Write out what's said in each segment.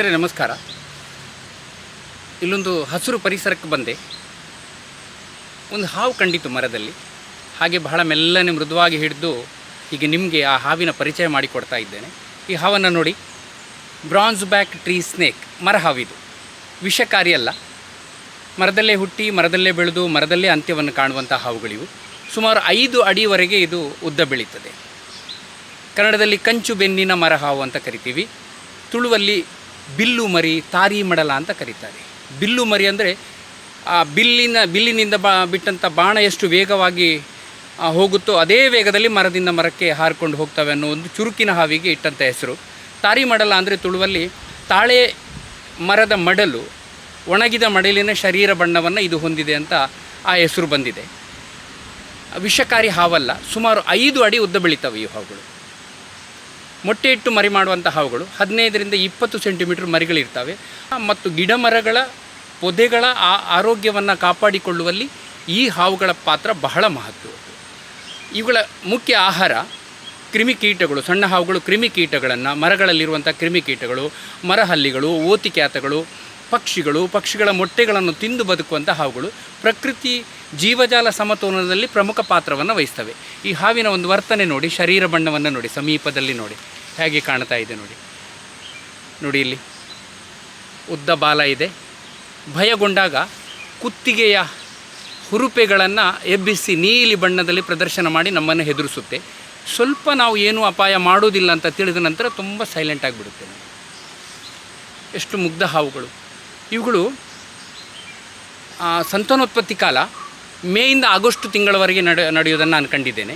ಸ್ನೇಹಿತರೆ, ನಮಸ್ಕಾರ. ಇಲ್ಲೊಂದು ಹಸಿರು ಪರಿಸರಕ್ಕೆ ಬಂದೆ. ಒಂದು ಹಾವು ಕಂಡಿತು ಮರದಲ್ಲಿ. ಹಾಗೆ ಬಹಳ ಮೆಲ್ಲನೆ ಮೃದುವಾಗಿ ಹಿಡಿದು ಈಗ ನಿಮಗೆ ಆ ಹಾವಿನ ಪರಿಚಯ ಮಾಡಿಕೊಡ್ತಾ ಇದ್ದೇನೆ. ಈ ಹಾವನ್ನು ನೋಡಿ. ಬ್ರಾನ್ಸ್ ಬ್ಯಾಕ್ ಟ್ರೀ ಸ್ನೇಕ್, ಮರ ಹಾವಿದು. ವಿಷಕಾರಿ ಅಲ್ಲ. ಮರದಲ್ಲೇ ಹುಟ್ಟಿ, ಮರದಲ್ಲೇ ಬೆಳೆದು, ಮರದಲ್ಲೇ ಅಂತ್ಯವನ್ನು ಕಾಣುವಂಥ ಹಾವುಗಳಿವು. ಸುಮಾರು ಐದು ಅಡಿವರೆಗೆ ಇದು ಉದ್ದ ಬೆಳೀತದೆ ಕನ್ನಡದಲ್ಲಿ ಕಂಚು ಬೆನ್ನಿನ ಮರ ಹಾವು ಅಂತ ಕರಿತೀವಿ. ತುಳುವಲ್ಲಿ ಬಿಲ್ಲು ಮರಿ ತಾರಿ ಮಡಲ ಅಂತ ಕರೀತಾರೆ. ಬಿಲ್ಲು ಮರಿ ಅಂದರೆ ಆ ಬಿಲ್ಲಿನ, ಬಿಲ್ಲಿನಿಂದ ಬಾ ಬಿಟ್ಟಂಥ ಬಾಣ ಎಷ್ಟು ವೇಗವಾಗಿ ಹೋಗುತ್ತೋ ಅದೇ ವೇಗದಲ್ಲಿ ಮರದಿಂದ ಮರಕ್ಕೆ ಹಾರಿಕೊಂಡು ಹೋಗ್ತವೆ ಅನ್ನೋ ಒಂದು ಚುರುಕಿನ ಹಾವಿಗೆ ಇಟ್ಟಂಥ ಹೆಸರು. ತಾರಿ ಮಡಲ ಅಂದರೆ ತುಳುವಲ್ಲಿ ತಾಳೆ ಮರದ ಮಡಲು, ಒಣಗಿದ ಮಡಲಿನ ಶರೀರ ಬಣ್ಣವನ್ನು ಇದು ಹೊಂದಿದೆ ಅಂತ ಆ ಹೆಸರು ಬಂದಿದೆ. ವಿಷಕಾರಿ ಹಾವಲ್ಲ, ಸುಮಾರು ಐದು ಅಡಿ ಉದ್ದ ಬೆಳಿತಾವೆ ಈ ಹಾವುಗಳು. ಮೊಟ್ಟೆ ಇಟ್ಟು ಮರಿ ಮಾಡುವಂಥ ಹಾವುಗಳು. ಹದಿನೈದರಿಂದ ಇಪ್ಪತ್ತು ಸೆಂಟಿಮೀಟರ್ ಮರಿಗಳಿರ್ತವೆ. ಮತ್ತು ಗಿಡ ಮರಗಳ ಪೊದೆಗಳ ಆ ಆರೋಗ್ಯವನ್ನು ಕಾಪಾಡಿಕೊಳ್ಳುವಲ್ಲಿ ಈ ಹಾವುಗಳ ಪಾತ್ರ ಬಹಳ ಮಹತ್ವ. ಇವುಗಳ ಮುಖ್ಯ ಆಹಾರ ಕ್ರಿಮಿಕೀಟಗಳು, ಸಣ್ಣ ಹಾವುಗಳು ಕ್ರಿಮಿಕೀಟಗಳನ್ನು ಮರಗಳಲ್ಲಿರುವಂಥ ಕ್ರಿಮಿಕೀಟಗಳು, ಮರಹಲ್ಲಿಗಳು, ಓತಿಕ್ಯಾತಗಳು ಪಕ್ಷಿಗಳು, ಪಕ್ಷಿಗಳ ಮೊಟ್ಟೆಗಳನ್ನು ತಿಂದು ಬದುಕುವಂಥ ಹಾವುಗಳು ಪ್ರಕೃತಿ ಜೀವಜಾಲ ಸಮತೋಲನದಲ್ಲಿ ಪ್ರಮುಖ ಪಾತ್ರವನ್ನು ವಹಿಸ್ತವೆ. ಈ ಹಾವಿನ ಒಂದು ವರ್ತನೆ ನೋಡಿ, ಶರೀರ ಬಣ್ಣವನ್ನು ನೋಡಿ, ಸಮೀಪದಲ್ಲಿ ನೋಡಿ, ಹೇಗೆ ಕಾಣ್ತಾ ಇದೆ ನೋಡಿ. ನೋಡಿ ಇಲ್ಲಿ, ಉದ್ದ ಬಾಲ ಇದೆ. ಭಯಗೊಂಡಾಗ ಕುತ್ತಿಗೆಯ ಹುರುಪೆಗಳನ್ನು ಎಬ್ಬಿಸಿ ನೀಲಿ ಬಣ್ಣದಲ್ಲಿ ಪ್ರದರ್ಶನ ಮಾಡಿ ನಮ್ಮನ್ನು ಹೆದರಿಸುತ್ತೆ. ಸ್ವಲ್ಪ ನಾವು ಏನೂ ಅಪಾಯ ಮಾಡೋದಿಲ್ಲ ಅಂತ ತಿಳಿದ ನಂತರ ತುಂಬ ಸೈಲೆಂಟ್ ಆಗಿಬಿಡುತ್ತೆ ಎಷ್ಟು ಮುಗ್ಧ ಹಾವುಗಳು. ಇವುಗಳು ಸಂತಾನೋತ್ಪತ್ತಿ ಕಾಲ, ಮೇಯಿಂದ ಆಗಸ್ಟ್ ತಿಂಗಳವರೆಗೆ ನಡೆ ನಡೆಯೋದನ್ನು ನಾನು ಕಂಡಿದ್ದೇನೆ.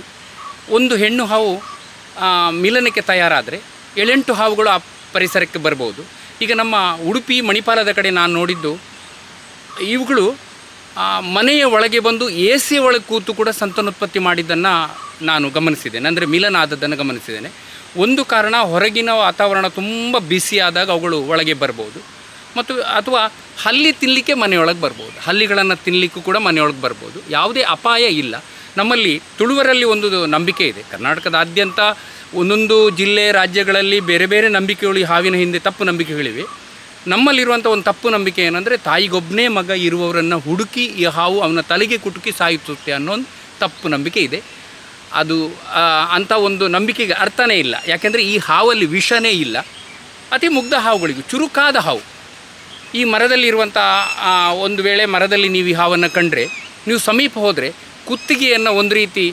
ಒಂದು ಹೆಣ್ಣು ಹಾವು ಮಿಲನಕ್ಕೆ ತಯಾರಾದರೆ ಏಳೆಂಟು ಹಾವುಗಳು ಆ ಪರಿಸರಕ್ಕೆ ಬರ್ಬೋದು. ಈಗ ನಮ್ಮ ಉಡುಪಿ, ಮಣಿಪಾಲದ ಕಡೆ ನಾನು ನೋಡಿದ್ದು, ಇವುಗಳು ಮನೆಯ ಒಳಗೆ ಬಂದು ಎ ಸಿ ಒಳಗೆ ಕೂತು ಕೂಡ ಸಂತಾನೋತ್ಪತ್ತಿ ಮಾಡಿದ್ದನ್ನು ನಾನು ಗಮನಿಸಿದ್ದೇನೆ. ಅಂದರೆ ಮಿಲನ ಆದದ್ದನ್ನು ಗಮನಿಸಿದ್ದೇನೆ. ಒಂದು ಕಾರಣ, ಹೊರಗಿನ ವಾತಾವರಣ ತುಂಬ ಬಿಸಿಯಾದಾಗ ಅವುಗಳು ಒಳಗೆ ಬರ್ಬೋದು. ಮತ್ತು ಅಥವಾ ಹಲ್ಲಿ ತಿನ್ನಲಿಕ್ಕೆ ಮನೆಯೊಳಗೆ ಬರ್ಬೋದು. ಹಲ್ಲಿಗಳನ್ನು ತಿನ್ನಲಿಕ್ಕೂ ಕೂಡ ಮನೆಯೊಳಗೆ ಬರ್ಬೋದು. ಯಾವುದೇ ಅಪಾಯ ಇಲ್ಲ. ನಮ್ಮಲ್ಲಿ ತುಳುವರಲ್ಲಿ ಒಂದು ನಂಬಿಕೆ ಇದೆ. ಕರ್ನಾಟಕದಾದ್ಯಂತ ಒಂದೊಂದು ಜಿಲ್ಲೆ, ರಾಜ್ಯಗಳಲ್ಲಿ ಬೇರೆ ಬೇರೆ ನಂಬಿಕೆಗಳು ಹಾವಿನ ಹಿಂದೆ ತಪ್ಪು ನಂಬಿಕೆಗಳಿವೆ. ನಮ್ಮಲ್ಲಿರುವಂಥ ಒಂದು ತಪ್ಪು ನಂಬಿಕೆ ಏನಂದರೆ ತಾಯಿಗೊಬ್ಬನೇ ಮಗ ಇರುವವರನ್ನು ಹುಡುಕಿ ಈ ಹಾವು ಅವನ ತಲೆಗೆ ಕುಟುಕಿ ಸಾಯಿಸುತ್ತೆ ಅನ್ನೋ ಒಂದು ತಪ್ಪು ನಂಬಿಕೆ ಇದೆ. ಅದು ಅಂಥ ಒಂದು ನಂಬಿಕೆಗೆ ಅರ್ಥನೇ ಇಲ್ಲ. ಯಾಕೆಂದರೆ ಈ ಹಾವಲ್ಲಿ ವಿಷನೇ ಇಲ್ಲ. ಅತಿ ಮುಗ್ಧ ಹಾವುಗಳಿಗೂ, ಚುರುಕಾದ ಹಾವು. ಈ ಮರದಲ್ಲಿರುವಂಥ ಒಂದು ವೇಳೆ ಮರದಲ್ಲಿ ನೀವು ಈ ಹಾವನ್ನು ಕಂಡ್ರೆ, ನೀವು ಸಮೀಪ ಹೋದರೆ ಕುತ್ತಿಗೆಯನ್ನು ಒಂದು ರೀತಿ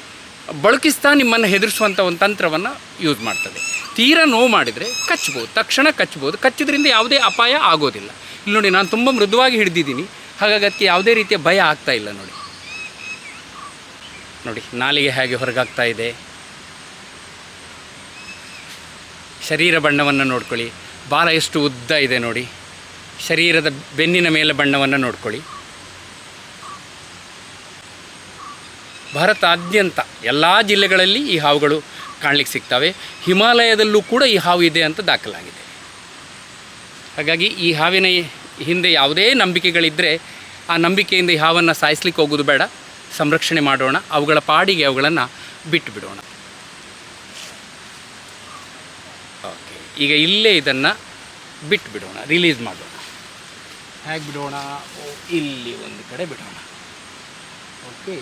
ಬಳಕಿಸ್ತಾ ನಿಮ್ಮನ್ನು ಹೆದರಿಸುವಂಥ ಒಂದು ತಂತ್ರವನ್ನು ಯೂಸ್ ಮಾಡ್ತದೆ. ತೀರಾ ನೋವು ಮಾಡಿದರೆ ಕಚ್ಬೋದು ತಕ್ಷಣ ಕಚ್ಬೋದು ಕಚ್ಚಿದ್ರಿಂದ ಯಾವುದೇ ಅಪಾಯ ಆಗೋದಿಲ್ಲ. ಇಲ್ಲಿ ನೋಡಿ, ನಾನು ತುಂಬ ಮೃದುವಾಗಿ ಹಿಡಿದಿದ್ದೀನಿ, ಹಾಗಾಗಿ ಅದಕ್ಕೆ ಯಾವುದೇ ರೀತಿಯ ಭಯ ಆಗ್ತಾ ಇಲ್ಲ ನೋಡಿ. ನೋಡಿ, ನಾಲಿಗೆ ಹೇಗೆ ಹೊರಗಾಗ್ತಾ ಇದೆ. ಶರೀರ ಬಣ್ಣವನ್ನು ನೋಡ್ಕೊಳ್ಳಿ, ಬಾಲ ಎಷ್ಟು ಉದ್ದ ಇದೆ ನೋಡಿ. ಶರೀರದ ಬೆನ್ನಿನ ಮೇಲೆ ಬಣ್ಣವನ್ನು ನೋಡ್ಕೊಳ್ಳಿ. ಭಾರತಾದ್ಯಂತ ಎಲ್ಲ ಜಿಲ್ಲೆಗಳಲ್ಲಿ ಈ ಹಾವುಗಳು ಕಾಣಲಿಕ್ಕೆ ಸಿಗ್ತವೆ. ಹಿಮಾಲಯದಲ್ಲೂ ಕೂಡ ಈ ಹಾವು ಇದೆ ಅಂತ ದಾಖಲಾಗಿದೆ. ಹಾಗಾಗಿ ಈ ಹಾವಿನ ಹಿಂದೆ ಯಾವುದೇ ನಂಬಿಕೆಗಳಿದ್ದರೆ ಆ ನಂಬಿಕೆಯಿಂದ ಈ ಹಾವನ್ನು ಸಾಯಿಸ್ಲಿಕ್ಕೆ ಹೋಗೋದು ಬೇಡ. ಸಂರಕ್ಷಣೆ ಮಾಡೋಣ. ಅವುಗಳ ಪಾಡಿಗೆ ಅವುಗಳನ್ನು ಬಿಟ್ಟು ಬಿಡೋಣ ಓಕೆ. ಈಗ ಇಲ್ಲೇ ಇದನ್ನು ಬಿಟ್ಟು ಬಿಡೋಣ ರಿಲೀಸ್ ಮಾಡೋಣ. ಹೇಗೆ ಬಿಡೋಣ? ಇಲ್ಲಿ ಒಂದು ಕಡೆ ಬಿಡೋಣ. ಓಕೆ